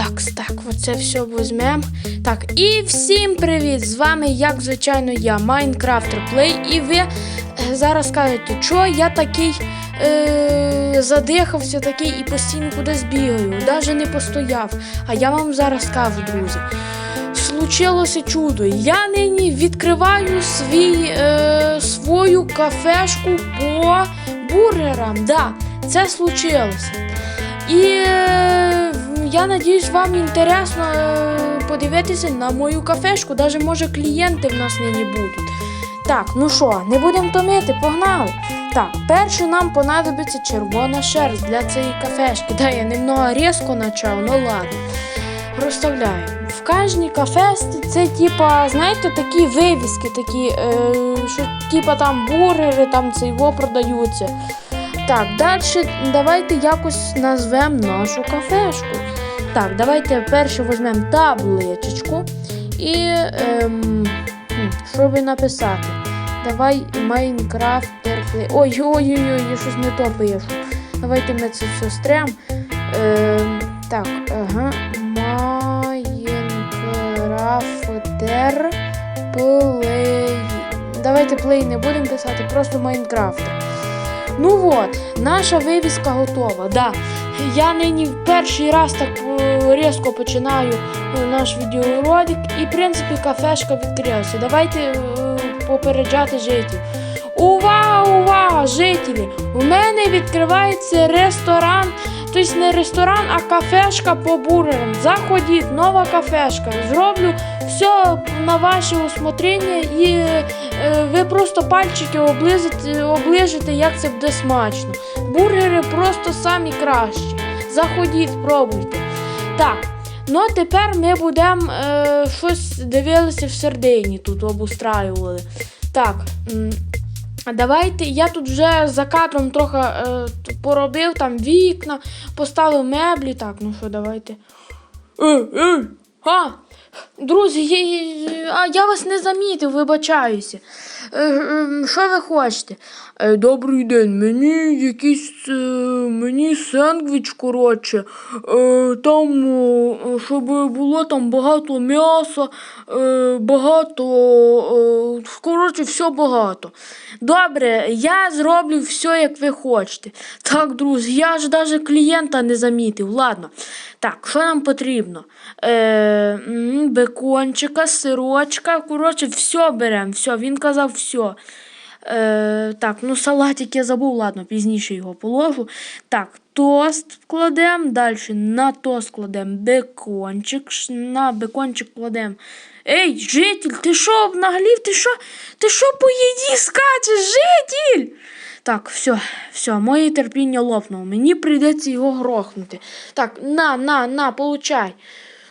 Так, так, оце все візьмемо. Так, і всім привіт! З вами, як звичайно, я, Майнкрафтер Плей, і ви е, зараз кажете, що я такий е, задихався такий і постійно кудись бігаю, навіть не постояв. А я вам зараз скажу, друзі. Случилося чудо. Я нині відкриваю свій, е, свою кафешку по бургерам. Да, це случилося. І е, я надіюсь, вам інтересно е, подивитися на мою кафешку. Навіть може клієнти в нас нині будуть. Так, ну що, не будемо томити, погнали. Так, перше нам понадобиться червона шерсть для цієї кафешки. Да, я немного різко почав, ну ладно. Розставляю. В кожній кафешці це типа, знаєте, такі вивіски, такі, е, що типа там бургери, там цейво продаються. Так, далі давайте якось назвемо нашу кафешку. Так, давайте перше візьмемо табличечку і ем, що би написати? Давай Майнкрафтер. Ой-ой-ой, я щось не то пишу. Давайте ми це все стрем. Ем, так, ага. Майнкрафтер плей. Давайте плей не будемо писати, просто Майнкрафтер. Ну от, наша вивіска готова. Да. Я нині в перший раз так е, різко починаю е, наш відеоролик і, в принципі, кафешка відкрилася. Давайте е, попереджати жителів. Увага, увага, жителі! У мене відкривається ресторан, тобто не ресторан, а кафешка по бургерам. Заходіть, нова кафешка. Зроблю все на ваше усмотрення і е, ви просто пальчики облизите, оближите, як це буде смачно. Бургери просто самі кращі. Заходіть, пробуйте. Так, ну а тепер ми будемо е, щось дивилися в середині тут обустраювали. Так. Давайте я тут вже за кадром трохи е, поробив там вікна, поставив меблі. Так, ну що, давайте. Ей, ей, а, друзі, я, а я вас не замітив, вибачаюся. Е, е, що ви хочете? Е, добрий день, мені якийсь мені сендвіч, коротше. Там, щоб було там багато м'яса, багато. Коротше, все багато. Добре, я зроблю все, як ви хочете. Так, друзі, я ж навіть клієнта не замітив. Ладно. Так, що нам потрібно? Бекончика, сирочка. Коротше, все беремо. Все, він казав все. Е, так, ну салатик я забув, ладно, пізніше його положу. Так, тост кладемо, далі на тост кладемо бекончик, на бекончик кладемо. Ей, житель, ти що обнаглів? Ти що? Ти що по їді скачеш, житель? Так, все, все, моє терпіння лопнуло. Мені прийдеться його грохнути. Так, на, на, на, получай.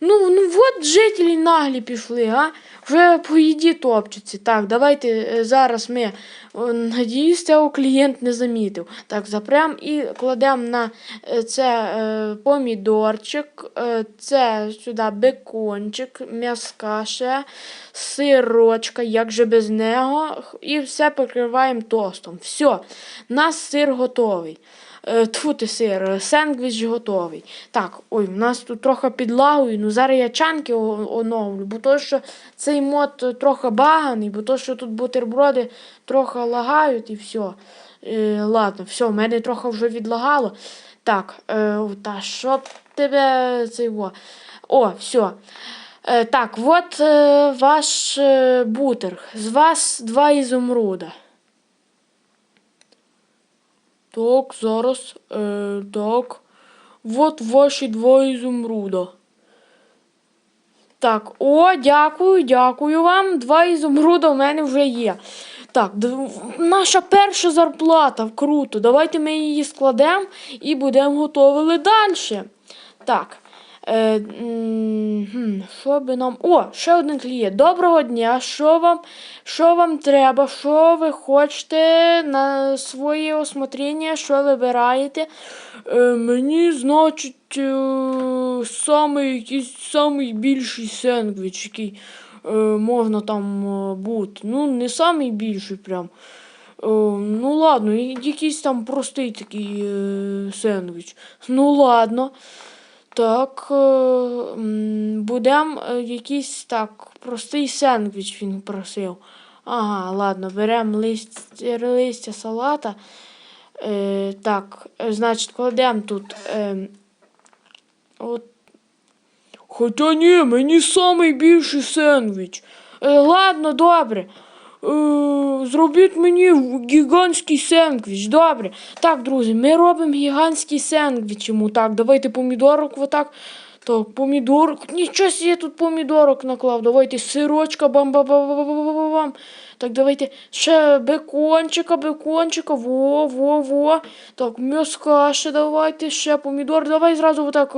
Ну, ну от жителі наглі пішли, а? Вже по їді топчуться. Так, давайте е, зараз ми, о, надіюсь, цього клієнт не замітив. Так, запрям і кладемо на е, це е, помідорчик, е, це сюди бекончик, м'яска ще, сирочка, як же без нього, і все покриваємо тостом. Все, наш сир готовий. Е, Тьфу ти сир, сендвіч готовий. Так, ой, у нас тут трохи підлагою. Ну зараз я чанки оновлю, бо то, що цей мод трохи баганий, бо то, що тут бутерброди трохи лагають і все. Е, ладно, все, в мене трохи вже відлагало. Так, е, та щоб тебе цей во. О, все. Е, так, от е, ваш е, бутер. З вас два ізумруда. Так, зараз. Е, так. От ваші два ізумруда. Так, о, дякую, дякую вам. Два ізумруда в мене вже є. Так, наша перша зарплата. Круто. Давайте ми її складемо і будемо готовили далі. Так. Е, що би нам. О, ще один клієнт. Доброго дня. Що вам, що вам треба? Що ви хочете на своє осмотрення? Що вибираєте? Е, мені, значить, е, самий якийсь самий більший сендвіч, який е, можна там е, бути. Ну, не самий більший прям. Е, ну ладно, якийсь там простий такий е, сендвіч. Ну ладно. Так, е, м, будем е, якийсь так, простий сендвіч він просив. Ага, ладно, беремо листя, листя салата. Е, так, значить, кладемо тут. Е, от. Хоча ні, мені самий більший сендвіч. Е, ладно, добре. Е, зробіть мені гігантський сендвіч. Добре. Так, друзі, ми робимо гігантський сендвіч йому. Так, давайте помідорок отак. Так, помідорок. Нічого я тут помідорок наклав. Давайте сирочка бам бам бам бам бам Так, давайте ще бекончика, бекончика. Во, во, во. Так, м'яска ще давайте, ще помідор. Давай зразу отак.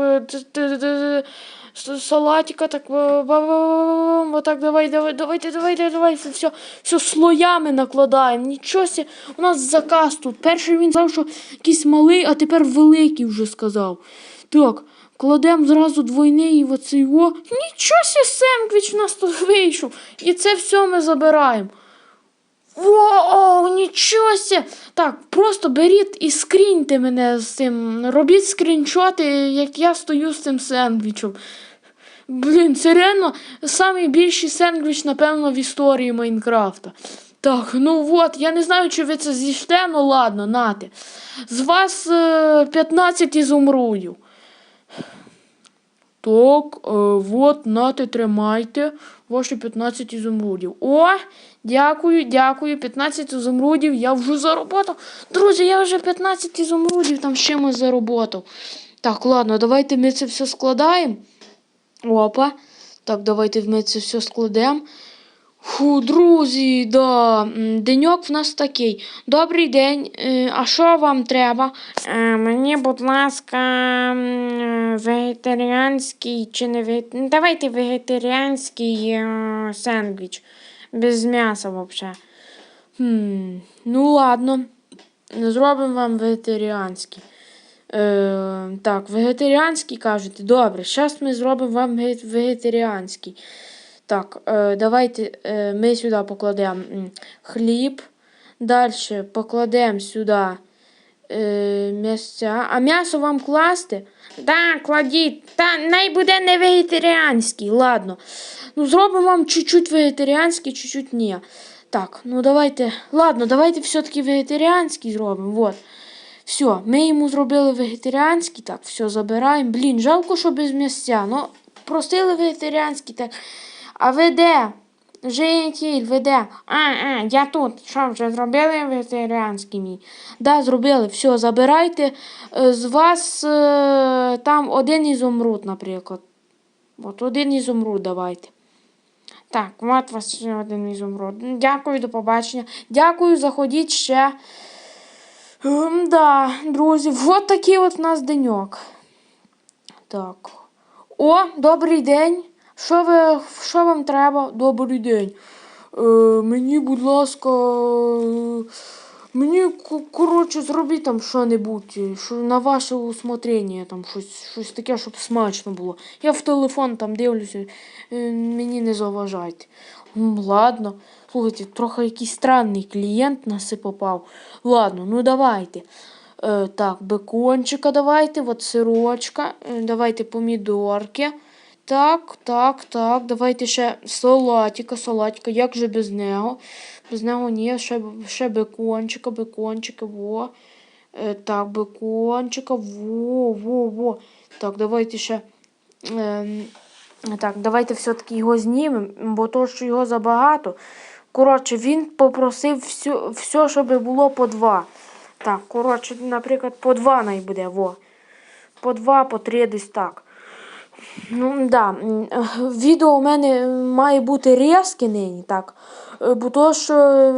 Салатика, так, ба- отак, давай, давай, давайте, давайте, давайте, все, все слоями накладаємо. Нічого сі, у нас заказ тут. Перший він сказав, що якийсь малий, а тепер великий вже сказав. Так, кладемо зразу двойний в оцей о. Нічого сі, сендвіч у нас тут вийшов. І це все ми забираємо. Воу, нічого сі. Так, просто беріть і скріньте мене з цим. Робіть скріншоти, як я стою з цим сендвічем. Блін, це реально найбільший сендвіч, напевно, в історії Майнкрафта. Так, ну от, я не знаю, чи ви це з'їсте, ну ладно, нате. З вас е, 15 ізумрудів. Так, е, от, нате, тримайте ваші 15 ізумрудів. О, дякую, дякую. 15 ізумрудів я вже заработав. Друзі, я вже 15 ізумрудів там з чимось заработав. Так, ладно, давайте ми це все складаємо. Опа. Так, давайте ми це все складемо. Фу, друзі, да. Деньок в нас такий. Добрий день. Е, А що вам треба? Е, Мені, будь ласка, вегетаріанський чи не вегетаріанський. Давайте вегетаріанський е, сендвіч. Без м'яса взагалі. Хм, ну ладно. Зробимо вам вегетаріанський. Е, так, вегетаріанський кажете. Добре, зараз ми зробимо вам вегетаріанський. Так, е, давайте е, ми сюди покладемо хліб. Далі покладемо сюди е, м'ясця. А м'ясо вам класти? Да, кладіть. Та най буде не вегетаріанський. Ладно. Ну, зробимо вам чуть-чуть вегетаріанський, чуть-чуть ні. Так, ну давайте. Ладно, давайте все-таки вегетаріанський зробимо. Вот. Все, ми йому зробили вегетаріанський. Так, все, забираємо. Блін, жалко, що без м'ясця. Ну, просили вегетаріанський, так. А ви де? Жентіль, ви де? А, а, я тут. Що, вже зробили вегетаріанський мій? Да, зробили. Все, забирайте. Е, З вас е, там один ізумруд, наприклад. От один ізумруд давайте. Так, от вас ще один ізумруд. Дякую, до побачення. Дякую, заходіть ще. Да, друзі, от такий от у нас деньок. Так. О, добрий день. Що ви, що вам треба? Добрий день. Е, мені, будь ласка, е, мені, коротше, зробіть там що-небудь, що на ваше усмотрення, там щось, щось таке, щоб смачно було. Я в телефон там дивлюся, е, мені не заважайте. Ладно. Слухайте, трохи якийсь странний клієнт нас і попав. Ладно, ну давайте. Е, так, бекончика давайте, от сирочка, е, давайте помідорки. Так, так, так. Давайте ще салатика, салатика. Як же без нього? Без нього ні, ще, ще бекончика, бекончика, во. Е, так, бекончика, во, во, во. Так, давайте ще. Ем, так, давайте все-таки його знімемо, бо то, що його забагато. Коротше, він попросив все, все, щоб було по два. Так, коротше, наприклад, по два най буде, во. По два, по три десь так. Ну, да. Відео у мене має бути різке нині, так. Е, Бо то, що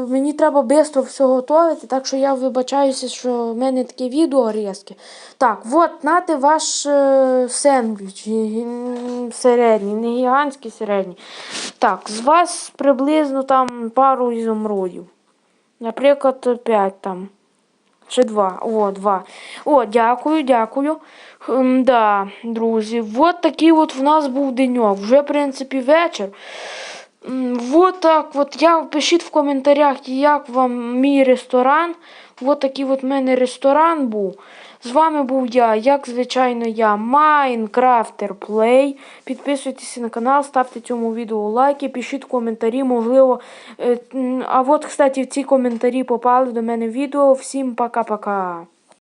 мені треба швидко все готувати, так що я вибачаюся, що в мене таке відео різке. Так, от, нате ваш е, сендвіч середній, не гігантський середній. Так, з вас приблизно там пару ізумрудів. Наприклад, 5 там. Чи два. О, два. О, дякую, дякую. Ем, да, друзі, от такий от в нас був деньок. Вже, в принципі, вечір. М, Вот так от. Я пишіть в коментарях, як вам мій ресторан. Вот такий от в мене ресторан був. З вами був я, як звичайно, я, Майнкрафтер Плей. Підписуйтесь на канал, ставте цьому відео лайки, пишіть коментарі, можливо. е, А от, кстати, ці коментарі попали до мене в відео. Всім пока-пока.